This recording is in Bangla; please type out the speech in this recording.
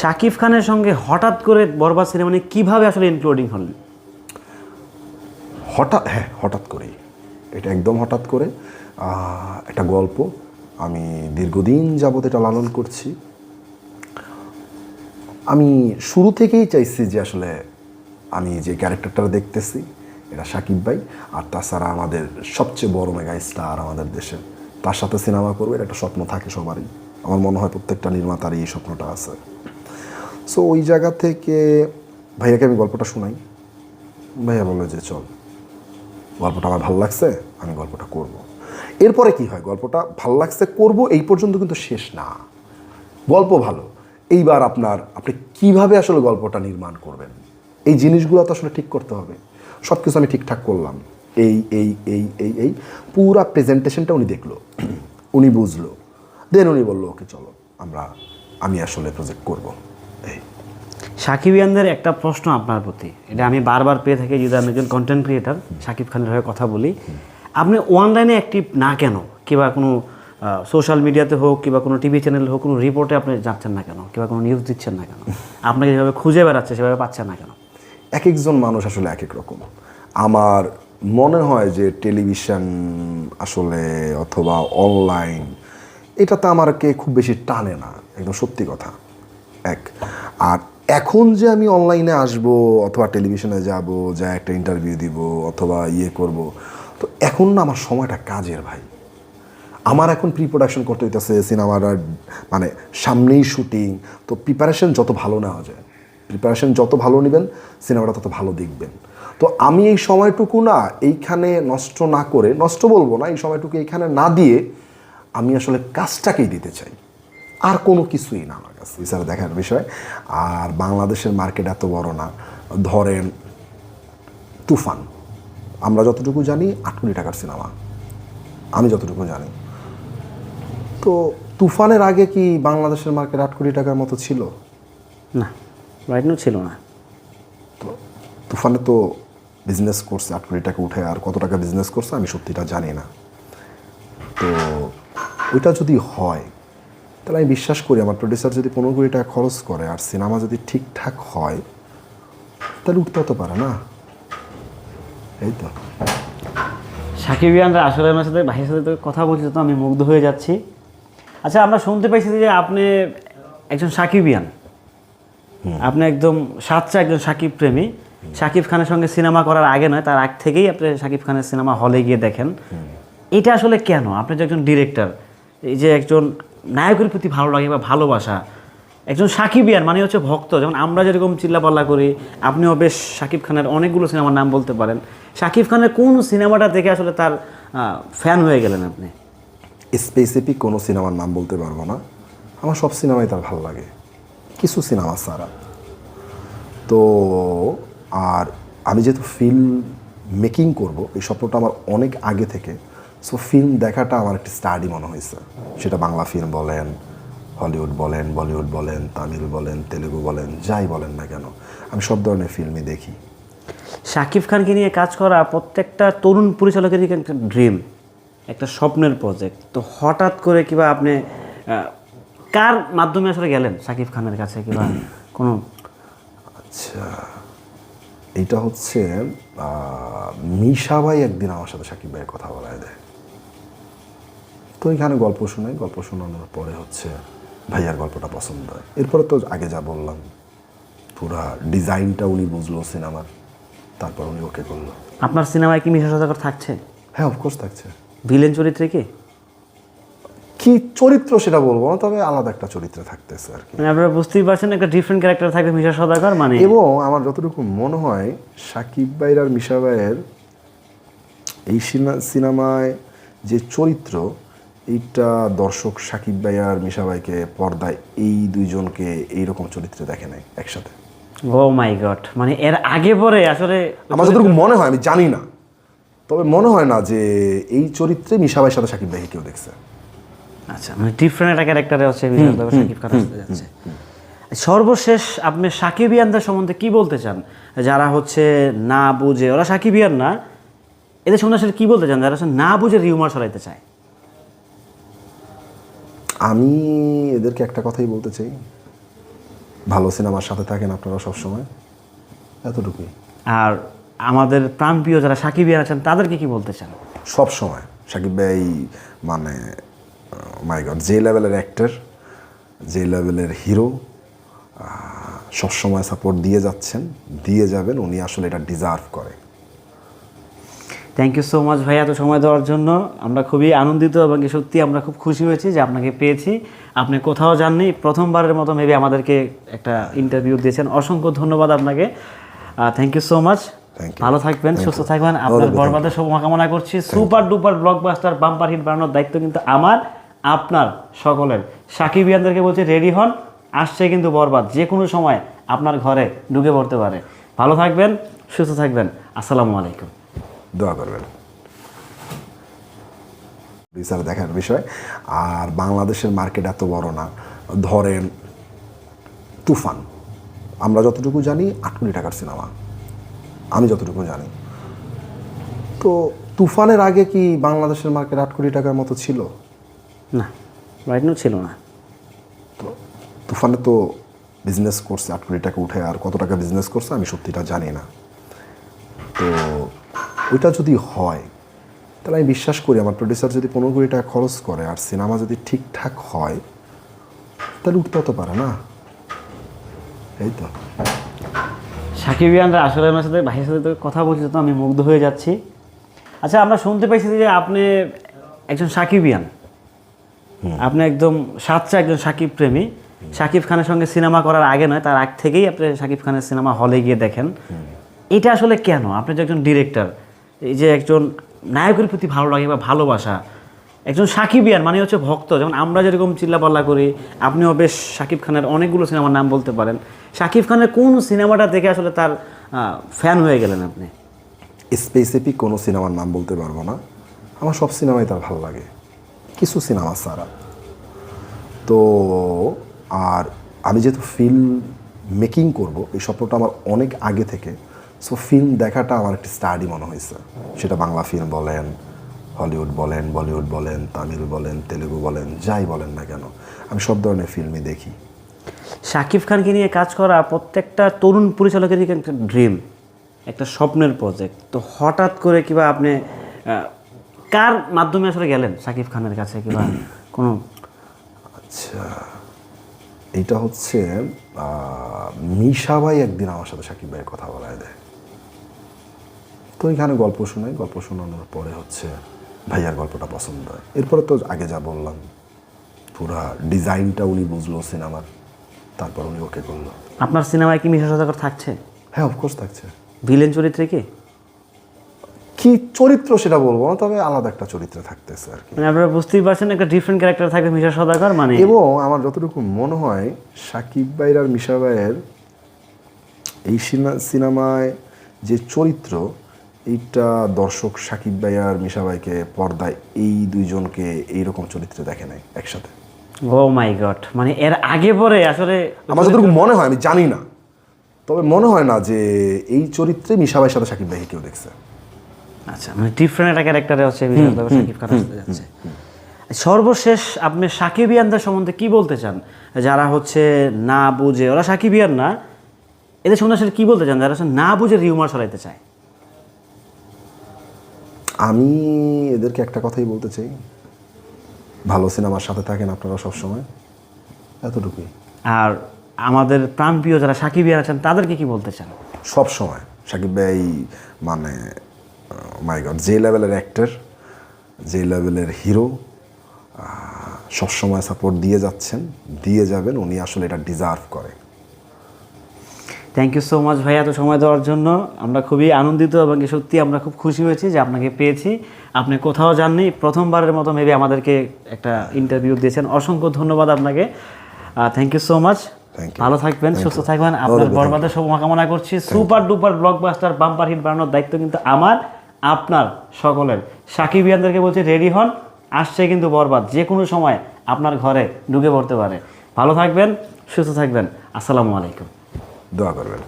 শাকিব খানের সঙ্গে হঠাৎ করে বরবাদ সিনেমা নিয়ে কীভাবে আসলে ইনক্লুডিং হলেন? হঠাৎ হ্যাঁ হঠাৎ করেই। এটা একদম হঠাৎ করে। একটা গল্প। আমি দীর্ঘদিন যাবত এটা লালন করছি। আমি শুরু থেকেই চাইছি যে আসলে আমি যে ক্যারেক্টারটা দেখতেছি, এটা সাকিব ভাই। আর তাছাড়া আমাদের সবচেয়ে বড় মেগা স্টার আমাদের দেশে, তার সাথে সিনেমা করব, এটা একটা স্বপ্ন থাকে সবারই। আমার মনে হয় প্রত্যেকটা নির্মাতারই এই স্বপ্নটা আছে। সো ওই জায়গা থেকে ভাইয়াকে আমি গল্পটা শোনাই। ভাইয়া বলল যে, চল, গল্পটা আমার ভালো লাগছে, আমি গল্পটা করব। এরপরে কি হয়? গল্পটা ভালো লাগছে, করব, এই পর্যন্ত কিন্তু শেষ না। গল্প ভালো। এইবার আপনার, আপনি কীভাবে আসলে গল্পটা নির্মাণ করবেন? এই জিনিসগুলো তো আসলে ঠিক করতে হবে। সব কিছু আমি ঠিকঠাক করলাম। এই এই এই এই এই, পুরা প্রেজেন্টেশনটা উনি দেখল। উনি বুঝলো। দেন উনি বলল, ওকে, চলো, আমরা, আমি আসলে প্রজেক্ট করব। এই সাকিবিয়ানদের একটা প্রশ্ন আপনার প্রতি। এটা আমি বারবার পেয়ে থাকি, যদি আমি একজন কন্টেন্ট ক্রিয়েটার সাকিব খানের হয়ে কথা বলি। আপনি অনলাইনে অ্যাক্টিভ না কেন? কিংবা কোনো সোশ্যাল মিডিয়াতে হোক, কিংবা কোনো টিভি চ্যানেল হোক, কোনো রিপোর্টে আপনি যাচ্ছেন না কেন? কিংবা কোনো নিউজ দিচ্ছেন না কেন? আপনাকে যেভাবে খুঁজে বেড়াচ্ছে, সেভাবে পাচ্ছেন না কেন? এক একজন মানুষ আসলে এক এক রকম। আমার মনে হয় যে টেলিভিশন আসলে অথবা অনলাইন এটা এটাতে আমারকে খুব বেশি টানে না, একদম সত্যি কথা। এক। আর এখন যে আমি অনলাইনে আসব অথবা টেলিভিশনে যাব, যা একটা ইন্টারভিউ দিব অথবা ইয়ে করব, তো এখন না আমার সময়টা কাজের ভাই। আমার এখন প্রি প্রোডাকশন করতে হইতেছে সিনেমার মানে সামনেই শুটিং তো প্রিপারেশন যত ভালো নেওয়া যায় প্রিপারেশন যত ভালো নেবেন সিনেমাটা তত ভালো দেখবেন। তো আমি এই সময়টুকু না এইখানে নষ্ট না করে, নষ্ট বলব না, এই সময়টুকু এইখানে না দিয়ে আমি আসলে কাজটাকেই দিতে চাই। আর কোনো কিছুই না এছাড়া দেখার বিষয়। আর বাংলাদেশের মার্কেট এত বড় না। ধরেন তুফান। আমরা যতটুকু জানি আট কোটি টাকার সিনেমা। আমি যতটুকু জানি। তো তুফানের আগে কি বাংলাদেশের মার্কেট আট কোটি টাকার মতো ছিল? না রাইট ছিল না। তো তুফানে তো বিজনেস করছে আট কোটি টাকা উঠে আর কত টাকা বিজনেস করছে আমি সত্যিটা জানি না। তো ওইটা যদি হয় তাহলে আমি বিশ্বাস করি আমার প্রডিউসার যদি পনেরো কোটি টাকা খরচ করে আর সিনেমা যদি ঠিকঠাক হয় তাহলে উঠতে হতে পারে না। এই তো। সাকিবিয়ানরা আসলে আমার সাথে ভাইয়ের সাথে তো কথা বলছি তো আমি মুগ্ধ হয়ে যাচ্ছি। আচ্ছা আমরা শুনতে পাইছি যে আপনি একজন সাকিবিয়ান আপনি একদম সাচ্চা একজন সাকিব প্রেমী। সাকিব খানের সঙ্গে সিনেমা করার আগে নয় তার আগ থেকেই আপনি সাকিব খানের সিনেমা হলে গিয়ে দেখেন। এটা আসলে কেন? আপনি যে একজন ডিরেক্টর এই যে একজন নায়কের প্রতি ভালো লাগে বা ভালোবাসা। একজন সাকিব সাকিবিয়ান মানে হচ্ছে ভক্ত। যেমন আমরা যেরকম চিল্লাপাল্লা করি, আপনিও বেশ সাকিব খানের অনেকগুলো সিনেমার নাম বলতে পারেন। সাকিব খানের কোন সিনেমাটা থেকে আসলে তার ফ্যান হয়ে গেলেন আপনি? স্পেসিফিক কোনো সিনেমার নাম বলতে পারব না। আমার সব সিনেমাই তার ভালো লাগে। কিছু সিনেমা ছাড়া। তো, আর আমি যেহেতু ফিল্ম মেকিং করব, এই স্বপ্নটা আমার অনেক আগে থেকে। সো ফিল্ম দেখাটা আমার একটি স্টাডি মনে হয়েছে। সেটা বাংলা ফিল্ম বলেন হলিউড বলেন বলিউড বলেন তামিল বলেন তেলেগু বলেন যাই বলেন না কেন আমি সব ধরনের ফিল্মই দেখি। শাকিব খানকে নিয়ে কাজ করা প্রত্যেকটা তরুণ পরিচালকেরই একটা ড্রিম একটা স্বপ্নের প্রজেক্ট তো হঠাৎ করে কিবা আপনি কার মাধ্যমে আসলে গেলেন শাকিব খানের কাছে কিবা কোনো? আচ্ছা এটা হচ্ছে মিশা ভাই একদিন আমার সাথে সাকিব ভাইয়ের কথা বলায় দেয়। তো এখানে গল্প শোনাই গল্প শোনানোর পরে হচ্ছে ভাইয়ার গল্পটা পছন্দ হয়। এরপরে তো আগে যা বললাম পুরা ডিজাইনটা উনি বুঝলো সিনেমার তারপর উনি ওকে করল। আপনার সিনেমায় কি মিশা সদাগর থাকছে? হ্যাঁ অফকোর্স থাকছে। ভিলেন চরিত্রে কি? কি চরিত্র সেটা বলব না তবে আলাদা একটা চরিত্রে থাকতেছে আর কি। মানে আপনারা বুঝতেই পারছেন একটা ডিফারেন্ট ক্যারেক্টার থাকবে মিশা সদাগর মানে? এবং আমার যতটুকু মনে হয় সাকিব ভাইয়ের আর মিশা ভাইয়ের এই সিনা- সিনেমায় যে চরিত্র এইটা দর্শক সাকিব ভাই আর মিশা ভাইকে পর্দায় এই দুইজনকে এইরকম চরিত্রে দেখে নাই একসাথে। ও মাই গড মানে এর আগে পরে আসলে আমার যতটুকু মনে হয় আমি জানি না। তবে মনে হয় না যে এই চরিত্রে মিশা ভাইয়ের সাথে সাকিব ভাইকে কেউ দেখছে। আচ্ছা মানে ডিফারেন্ট একটা ক্যারেক্টারে হচ্ছে শাকিব খান আসতে যাচ্ছে। সর্বশেষ আপনি সাকিবিয়ানদের সম্বন্ধে কি বলতে চান? যারা হচ্ছে না বুঝে ওরা সাকিবিয়ান না এদের সম্বন্ধে আসলে কি বলতে চান? যারা না বুঝে রিউমার ছড়াইতে চায়। আমি এদেরকে একটা কথাই বলতে চাই। ভালো সিনেমার সাথে থাকেন আপনারা সবসময়। এতটুকুই। আর আমাদের প্রাণপ্রিয় যারা সাকিবিয়ান আছেন তাদেরকে কি বলতে চান? সব সময় সাকিব ভাই মানে মাই গড যে লেভেলের অ্যাক্টর যে লেভেলের হিরো সবসময় সাপোর্ট দিয়ে যাচ্ছেন দিয়ে যাবেন উনি আসলে এটা ডিজার্ভ করে। থ্যাংক ইউ সো মাচ ভাই এত সময় দেওয়ার জন্য। আমরা খুবই আনন্দিত এবং সত্যি আমরা খুব খুশি হয়েছি যে আপনাকে পেয়েছি। আপনি কোথাও যাননি প্রথমবারের মতো মেবি আমাদেরকে একটা ইন্টারভিউ দিয়েছেন। অসংখ্য ধন্যবাদ আপনাকে। থ্যাংক ইউ সো মাচ ভালো থাকবেন সুস্থ থাকবেন। আপনার বরবাদের শুভকামনা করছি। Super duper blockbuster bumper hit বানানোর দায়িত্ব কিন্তু আমার। আপনার সকলের। সাকিবিয়ানদেরকে বলছি রেডি হন। আসছে কিন্তু বরবাদ। যে কোনো সময় আপনার ঘরে ঢুকে পড়তে পারে। ভালো থাকবেন সুস্থ থাকবেন। আসসালামু আলাইকুম। দোয়া করবেন। রিসার্চ দেখার বিষয় আর বাংলাদেশের মার্কেট এত বড় না। ধরেন তুফান। আমরা যতটুকু জানি আট কোটি টাকার সিনেমা। আমি যতটুকু জানি। তো তুফানের আগে কি বাংলাদেশের মার্কেট আট কোটি টাকার মতো ছিল? না রাইট নো ছিল না। তো তুফানে তো বিজনেস করছে আট কোটি টাকা উঠে আর কত টাকা বিজনেস করছে আমি সত্যিটা জানি না। তো ওইটা যদি হয় তাহলে আমি বিশ্বাস করি আমার প্রডিউসার যদি পনেরো কোটি টাকা খরচ করে আর সিনেমা যদি ঠিকঠাক হয় তাহলে উঠতে তো পারে না। এই তো। সাকিবিয়ানরা আসলে আমার সাথে ভাইয়ের সাথে কথা বলছি তো আমি মুগ্ধ হয়ে যাচ্ছি। আচ্ছা আমরা শুনতে পাইছি যে আপনি একজন সাকিবিয়ান আপনি একদম সাচ্চা একজন সাকিব প্রেমী। সাকিব খানের সঙ্গে সিনেমা করার আগে নয় তার আগ থেকেই আপনি সাকিব খানের সিনেমা হলে গিয়ে দেখেন। এটা আসলে কেন? আপনি যে একজন ডিরেক্টর এই যে একজন নায়কের প্রতি ভালো লাগে বা ভালোবাসা, একজন সাকিবিয়ান মানে হচ্ছে ভক্ত। যেমন আমরা যেরকম চিল্লাপাল্লা করি, আপনিও বেশ সাকিব খানের অনেকগুলো সিনেমার নাম বলতে পারেন। সাকিব খানের কোন সিনেমাটা দেখে আসলে তার ফ্যান হয়ে গেলেন আপনি? স্পেসিফিক কোনো সিনেমার নাম বলতে পারব না। আমার সব সিনেমাই তার ভালো লাগে। কিছু সিনেমা ছাড়া। তো, আর আমি যেহেতু ফিল্ম মেকিং করব, এই স্বপ্নটা আমার অনেক আগে থেকে সো ফিল্ম দেখাটা আমার একটি স্টাডি মনে হয়েছে। সেটা বাংলা ফিল্ম বলেন হলিউড বলেন বলিউড বলেন তামিল বলেন তেলেগু বলেন যাই বলেন না কেন আমি সব ধরনের ফিল্মই দেখি। শাকিব খানকে নিয়ে কাজ করা প্রত্যেকটা তরুণ পরিচালকেরই একটা ড্রিম একটা স্বপ্নের প্রজেক্ট তো হঠাৎ করে কিবা আপনি কার মাধ্যমে আসলে গেলেন শাকিব খানের কাছে কিবা কোনো? আচ্ছা এইটা হচ্ছে মিশা ভাই একদিন আমার সাথে সাকিব ভাইয়ের কথা বলায় দেয়। তো এখানে গল্প শোনাই গল্প শোনানোর পরে হচ্ছে ভাইয়ার গল্পটা পছন্দ হয়। এরপরে তো আগে যা বললাম পুরা ডিজাইনটা উনি বুঝলো সিনেমার তারপর উনি ওকে করল। আপনার সিনেমায় কি মিশা সদাগর থাকছে? হ্যাঁ অফকোর্স থাকছে। ভিলেন চরিত্রে কি? কি চরিত্র সেটা বলব না তবে আলাদা একটা চরিত্রে থাকতেছে আর কি। মানে আপনারা বুঝতেই পারছেন একটা ডিফারেন্ট ক্যারেক্টার থাকবে মিশা সদাগর মানে এবং আমার যতটুকু মনে হয় সাকিব ভাইয়ের আর মিশা ভাইয়ের এই সিনা- সিনেমায় যে চরিত্র এইটা দর্শক সাকিব ভাই আর মিশা ভাইকে পর্দায় এই দুইজনকে এইরকম চরিত্রে দেখে নাই একসাথে। ও মাই গড মানে এর আগে পরে আসলে আমার যতটুকু মনে হয় আমি জানি না। তবে মনে হয় না যে এই চরিত্রে মিশা ভাইয়ের সাথে সাকিব ভাইকে কেউ দেখছে। আচ্ছা মানে ডিফারেন্ট একটা ক্যারেক্টারে হচ্ছে শাকিব খান আসতে যাচ্ছে। সর্বশেষ আপনি সাকিবিয়ানদের সম্বন্ধে কি বলতে চান? যারা হচ্ছে না বুঝে ওরা সাকিবিয়ান না এদের সম্বন্ধে আসলে কি বলতে চান? যারা না বুঝে রিউমার ছড়াইতে চায়। আমি এদেরকে একটা কথাই বলতে চাই। ভালো সিনেমার সাথে থাকেন আপনারা সবসময়। এতটুকুই। আর আমাদের প্রাণপ্রিয় যারা সাকিবিয়ান আছেন তাদেরকে কি বলতে চান? সব সময় সাকিব ভাই মানে মাই গড যে লেভেলের অ্যাক্টর যে লেভেলের হিরো সবসময় সাপোর্ট দিয়ে যাচ্ছেন দিয়ে যাবেন। উনি আসলে এটা ডিজার্ভ করে। থ্যাংক ইউ সো মাচ ভাই এত সময় দেওয়ার জন্য। আমরা খুবই আনন্দিত এবং সত্যি আমরা খুব খুশি হয়েছি যে আপনাকে পেয়েছি। আপনি কোথাও যাননি প্রথমবারের মতো মেবি আমাদেরকে একটা ইন্টারভিউ দিয়েছেন। অসংখ্য ধন্যবাদ আপনাকে। থ্যাংক ইউ সো মাচ ভালো থাকবেন সুস্থ থাকবেন। আপনার বরবাদের শুভকামনা করছি। Super duper blockbuster bumper hit বানানোর দায়িত্ব কিন্তু আমার আপনার সকলের। সাকিবিয়ানদেরকে বলছি রেডি হন আসছে কিন্তু বরবাদ। যে কোনো সময় আপনার ঘরে ঢুকে পড়তে পারে। ভালো থাকবেন সুস্থ থাকবেন। আসসালামু আলাইকুম। দোয়া করবেন